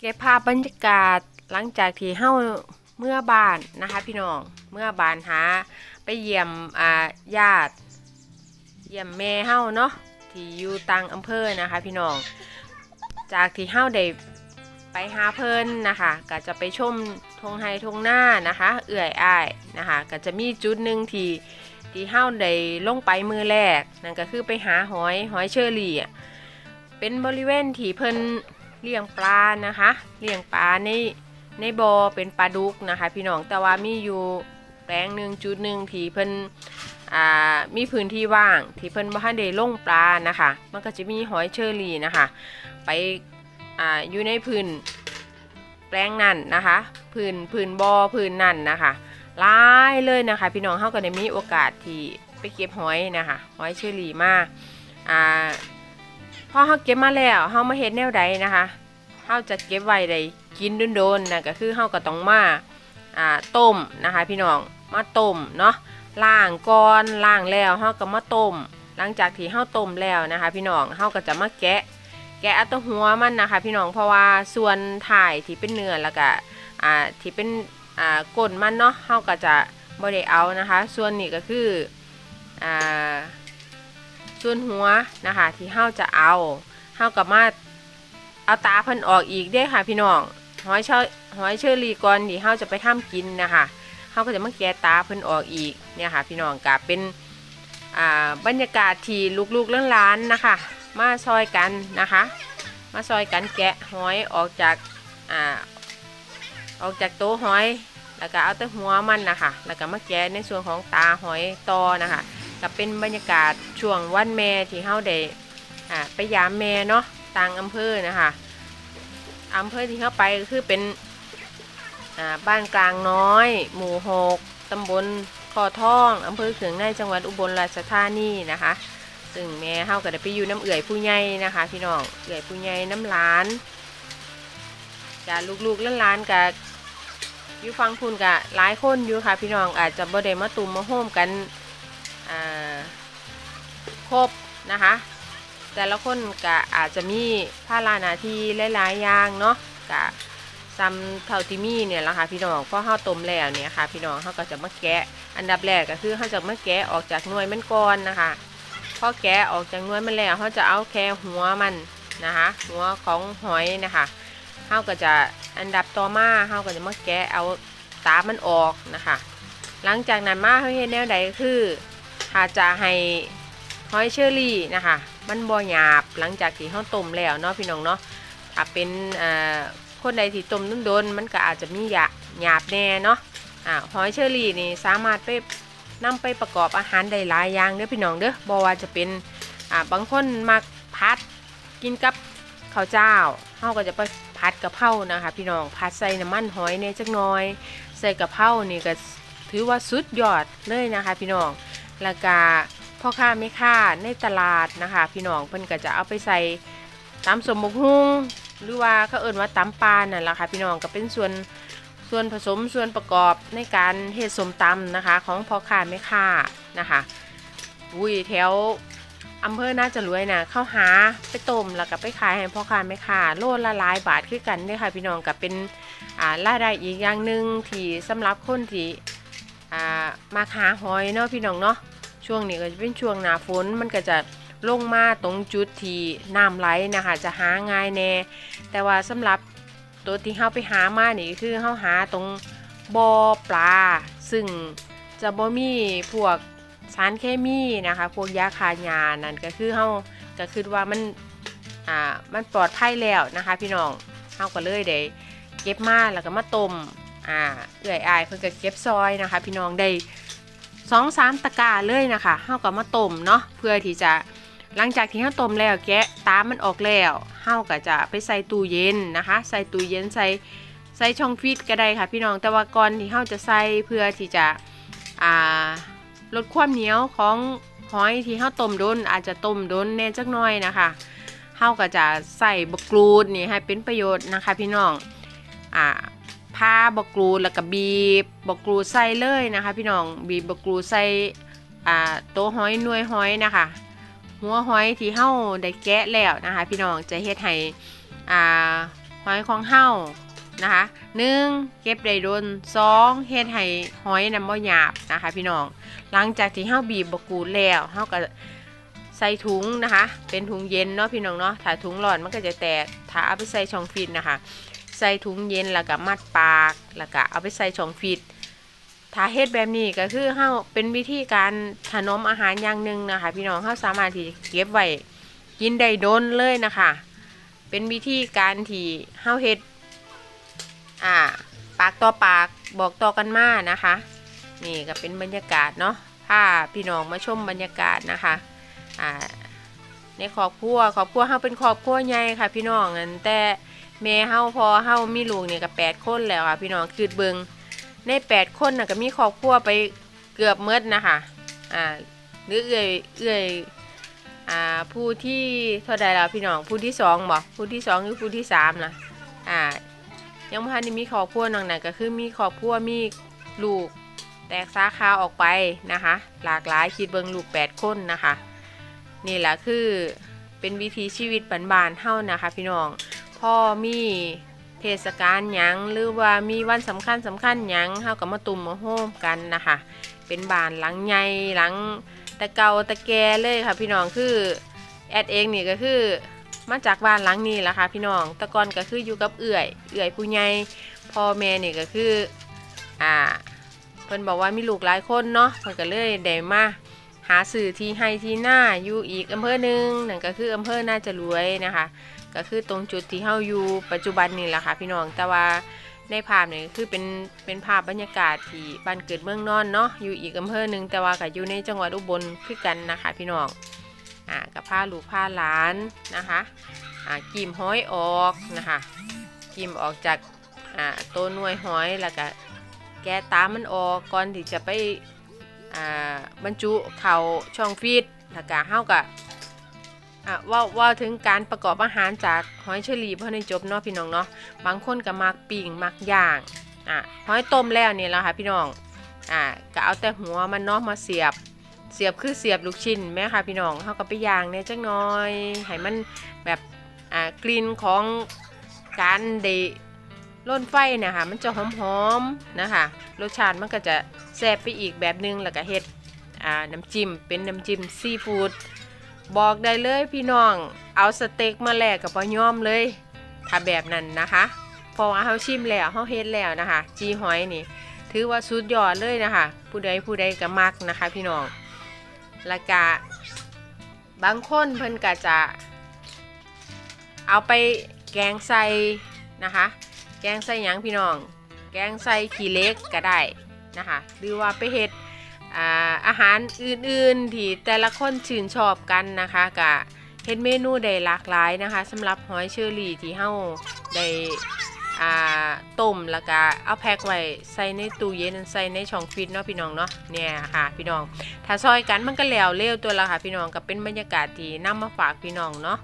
เก็บภาพบรรยากาศหลังจากที่เฮาเมื่อบ้านนะคะพี่น้องเมื่อบ้านหาไปเยี่ยมอ่าญาติ เยี่ยมแม่เฮาเนาะที่อยู่ต่างอำเภอนะคะพี่น้อง จากที่เฮาได้ไปหาเพิ่นนะคะก็จะไปชมทงไฮทงหน้านะคะ เอื่อยอ้ายนะคะก็จะมีจุดหนึ่งที่ที่เฮาได้ลงไปมือแรกนั่นก็คือไปหาหอยหอยเชอรี่เป็นบริเวณที่เพิ่น เลี้ยงปลานะคะ เลี้ยงปลาในในบ่อเป็นปลาดุกนะคะ พี่น้องแต่ว่ามีอยู่แปลงหนึ่งจุดหนึ่งที่เพิ่นอ่ามีพื้นที่ว่างที่เพิ่นบ่ทันได้ลงปลานะคะ มันก็จะมีหอยเชอรี่นะคะ ไปอ่าอยู่ในพื้นแปลงนั่นนะคะพื้นพื้นบ่อพื้นนั่นนะคะลายเลยนะคะ พี่น้องเฮาก็ได้มีโอกาสที่ไปเก็บหอยนะคะหอยเชอรี่มาอ่า พอเฮาเก็บมาแล้วเฮามาเฮ็ดแนวใดนะคะเฮาจะเก็บไว้ได้กินโดนๆนะก็คือเฮาก็ต้องมาอ่าต้มนะคะ พี่น้องมาต้มเนาะล้างก่อนล้างแล้วเฮาก็มาต้ม หลังจากที่เฮาต้มแล้วนะคะ พี่น้องเฮาก็จะมาแกะ แกะตัวหัวมันนะคะ พี่น้องเพราะว่าส่วนถ่ายที่เป็นเนื้อแล้วก็อ่าที่เป็นอ่าก้นมันเนาะเฮาก็จะบ่ได้เอานะคะ ส่วนนี้ก็คืออ่า ส่วนหัวนะคะ ที่เฮาจะเอาเฮาก็มาเอาตาเพิ่นออกอีกเด้ค่ะ พี่น้องหอยเชอหอยเชอรี่ก่อนที่เฮาจะไปทำกินนะคะเขาก็จะมาแกะตาเพิ่นออกอีกเนี่ยค่ะ พี่น้องกะเป็นบรรยากาศที่ลูกๆหลานนะคะ มาซอยกันนะคะ มาซอยกันแกะหอยออกจากอ่าออกจากโต๊ะหอย แล้วก็เอาแต่หัวมันนะคะแล้วก็มาแกะในส่วนของตาหอยตอนะคะ ก็เป็นบรรยากาศช่วงวันแม่ที่เฮาได้อ่าไปยามแม่เนาะต่างอำเภอนะคะอำเภอที่เข้าไปก็คือเป็นอ่าบ้านกลางน้อย หมู่หกตำบลคอท่องอำเภอเขืองในจังหวัดอุบลราชธานีนะคะซึ่งแม่เฮาก็ได้ไปอยู่น้ำเอื่อยผู้ใหญ่นะคะพี่น้องเอื่อยผู้ใหญ่น้ำหลานจะลูกๆหลานๆกับอยู่ฟังพุ่นกับหลายคนอยู่ค่ะพี่น้องอาจจะบ่ได้มาตุมมาโฮมกัน ครบนะคะ แต่ละคนก็อาจจะมีภาระหนาที่หลายๆอย่างเนาะกะซ้ำเท่าที่มีเนี่ยละค่ะพี่น้องพอข้าวต้มแล้วเนี่ยค่ะ พี่น้องเขาก็จะมาแกะ อันดับแรกก็คือเขาจะมาแกะออกจากหน่วยมันก่อนนะคะพอแกะออกจากหน่วยมันแล้วเขาจะเอาแค่หัวมันนะคะ หัวของหอยนะคะเขาก็จะอันดับต่อมาเขาก็จะมาแกะเอาตามันออกนะคะ หลังจากนั้นมาเขาเห็นแนวใดคือ ถ้าจะให้หอยเชอรี่นะคะ มันบ่หยาบหลังจากที่เขาต้มแล้วเนาะพี่น้องเนาะถ้าเป็นคนใดที่ต้มนุ่นโดนมันก็อาจจะมีหยาหยาบแน่เนาะอ่าหอยเชอรี่นี่สามารถไปนำไปประกอบอาหารได้หลายอย่างเด้อพี่น้องเด้อบ่ว่าจะเป็นอ่าบางคนมักพัดกินกับข้าวเจ้าเฮาก็จะไปพัดกะเพรานะคะ พี่น้องพัดใส่น้ำมันหอยเนี่ยจักน่อย ใส่กะเพรานี่ก็ถือว่าสุดยอดเลยนะคะ พี่น้อง แล้วก็พ่อค้าแม่ค้าในตลาดนะคะ พี่น้องเพิ่นก็จะเอาไปใส่ตำสมบกฮุงหรือว่าเขาเอิ่นว่าตำปลานั่นแหละค่ะพี่น้องก็เป็นส่วนส่วนผสมส่วนประกอบในการเฮ็ดสมตำนะคะ ของพ่อค้าแม่ค้านะคะอุ้ยแถวอำเภอน่าจะรวยนะเข้าหาไปต้มแล้วก็ไปขายให้พ่อค้าแม่ค้าโลละหลายบาทคือกันเนี่ยค่ะพี่น้องก็เป็นอ่ารายได้อีกอย่างหนึ่งที่สำหรับคนที่ อ่ามาหาหอยเนาะพี่น้องเนาะช่วงนี้ก็จะเป็นช่วงหนาฝนมันก็จะลงมาตรงจุดที่น้ำไหลนะคะจะหาง่ายแน่แต่ว่าสำหรับตัวที่เฮาไปหามานี่คือเฮาหาตรงบ่อปลา ซึ่งจะบ่มีพวกสารเคมีนะคะ พวกยาคายานั่นก็คือเฮาก็คือว่ามันอ่ามันปลอดภัยแล้วนะคะ พี่น้องเฮาก็เลยได้เก็บมาแล้วก็มาต้ม อ่าเอื่อยอายเพิ่นก็เก็บซอยนะคะ พี่น้องได้สองสามตะกร้าเลยนะคะเฮาก็มาต้มเนาะเพื่อที่จะหลังจากที่เราต้มแล้วแกะตามมันออกแล้วเฮาก็จะไปใส่ตู้เย็นนะคะ ใส่ตู้เย็นใส่ใส่ช่องฟรีซก็ได้ค่ะ พี่น้องแต่ว่าก่อนที่เฮาจะใส่เพื่อที่จะอ่าลดความเหนียวของหอยที่เฮาต้มโดนอาจจะต้มโดนแน่จักหน่อยนะคะเฮาก็จะใส่บกรูดนี่ให้เป็นประโยชน์นะคะ พี่น้องอ่า พาบกรูแล้วก็บีบบกรูใส่เลยนะคะ พี่น้องบีบบกรูใส่อ่าโต๊ะหอยหน่วยหอยนะคะ หัวหอยที่เฮาได้แกะแล้วนะคะ พี่น้องจะเฮ็ดให้อ่าหอยของเฮานะคะหนึ่งเก็บได้ดนสองเฮ็ดให้หอยนำบ่หยาบนะคะ พี่น้องหลังจากที่เฮาบีบบกูแล้วเฮาก็ใส่ถุงนะคะ เป็นถุงเย็นเนาะพี่น้องเนาะถ้าถุงร้อนมันก็จะแตกถ้าเอาไปใส่ช่องฟิตนะคะ ใส่ถุงเย็นแล้วก็มัดปากแล้วก็เอาไปใส่ช่องฟิตถ้าเฮ็ดแบบนี้ก็คือเฮาเป็นวิธีการถนอมอาหารอย่างหนึ่งนะคะ พี่น้องเฮาสามารถที่เก็บไว้กินได้โดนเลยนะคะ เป็นวิธีการที่เฮาเฮ็ดอ่าปากต่อปากบอกต่อกันมานะคะ นี่ก็เป็นบรรยากาศเนาะพาพี่น้องมาชมบรรยากาศนะคะอ่าในครอบครัวครอบครัวเฮาเป็นครอบครัวใหญ่ค่ะ พี่น้องอันแต่ แม่เฮาพอเฮามีลูกเนี่ยก็แปดคนแล้วค่ะ พี่น้องคือเบิงในแปดคนน่ะก็มีครอบครัวไปเกือบเมดนะคะอ่าหรือเอื่อยเอื่อยอ่าผู้ที่เท่าใดแล้วพี่น้องผู้ที่สองบอกผู้ที่สองหรือผู้ที่สามนะอ่ายังไม่ทันได้มีครอบครัวน้องไหนก็คือมีครอบครัวมีลูกแตกสาขาออกไปนะคะ หลากหลายคิดเบิงลูกแปดคนนะคะ นี่แหละคือเป็นวิถีชีวิตบานๆเท่านะคะ พี่น้อง พ่อมีเทศกาลหยังหรือว่ามีวันสำคัญสำคัญหยังเฮาก็มาตุ่มมาโฮมกันนะคะ เป็นบ้านหลังใหญ่หลังตะเกาตะแกเลยค่ะ พี่น้องคือแอดเองนี่ก็คือมาจากบ้านหลังนี้แหละค่ะพี่น้องตะกอนก็คืออยู่กับเอื่อย เอื่อยผู้ใหญ่พ่อแม่นี่ก็คืออ่าเพิ่นบอกว่ามีลูกหลายคนเนาะเพิ่นก็เลยได้มาหาสื่อที่ให้ที่หน้าอยู่อีกอำเภอหนึ่งนั่นก็คืออำเภอน่าจะรวยนะคะ ก็คือตรงจุดที่เฮาอยู่ปัจจุบันนี่แหละค่ะพี่น้องแต่ว่าในภาพนี่คือเป็นเป็นภาพบรรยากาศที่บ้านเกิดเมืองนอนเนาะอยู่อีกอำเภอหนึ่งแต่ว่าก็อยู่ในจังหวัดอุบลคือกันนะคะพี่น้องอ่ากับผ้าลูกผ้าหลานนะคะอ่ากิมห้อยออกนะคะกิมออกจากอ่าตัวหน่วยห้อยแล้วก็แกะตามมันออกก่อนที่จะไปอ่าบรรจุเข่าช่องฟีดแล้วก็เฮาก็ อะว่าว่าถึงการประกอบอาหารจากหอยเชอรี่เพื่อในจบเนาะพี่น้องเนาะบางคนก็มักปิ้งมักย่างอะหอยต้มแล้วนี่แล้วค่ะพี่น้องอะก็เอาแต่หัวมันเนาะมาเสียบเสียบคือเสียบลูกชิ้นแม่ค่ะพี่น้องเขาก็ไปย่างเนี่ยจักหน้อยให้มันแบบอ่ากลิ่นของการเดล่นไฟเนะคะมันจะหอมๆนะคะรสชาติมันก็จะแซ่บไปอีกแบบนึงแล้วก็เฮ็ดอ่าน้ำจิ้มเป็นน้ำจิ้มซีฟู้ด บอกได้เลยพี่น้อง เอาสเต็กมาแลกกับปย่อมเลย ถ้าแบบนั้นนะคะพอเขาชิมแล้วเขาเฮ็ดแล้วนะคะ จีหอยนี่ ถือว่าสุดยอดเลยนะคะ ผู้ใดผู้ใดก็มักนะคะ พี่น้องล้วก็บางคนเพิ่นก็จะ เอาไปแกงใส่นะคะ แกงใส่หยังพี่น้อง แกงใส่ขี้เล็กก็ได้นะคะ หรือว่าไปเฮ็ด อาหารอื่นๆที่แต่ละคนชื่นชอบกันนะคะกะเฮ็ดเมนูได้หลากหลายนะคะสำหรับหอยเชอรี่ที่เฮาได้ต้มแล้วก็เอาแพ็คไว้ใส่ในตู้เย็นใส่ในช่องฟรีซเนาะพี่น้องเนาะเนี่ยค่ะพี่น้อง ถ้าซอยกันมันก็แล้วเร็วตัวละค่ะพี่น้องก็เป็นบรรยากาศที่นำมาฝากพี่น้องเนาะ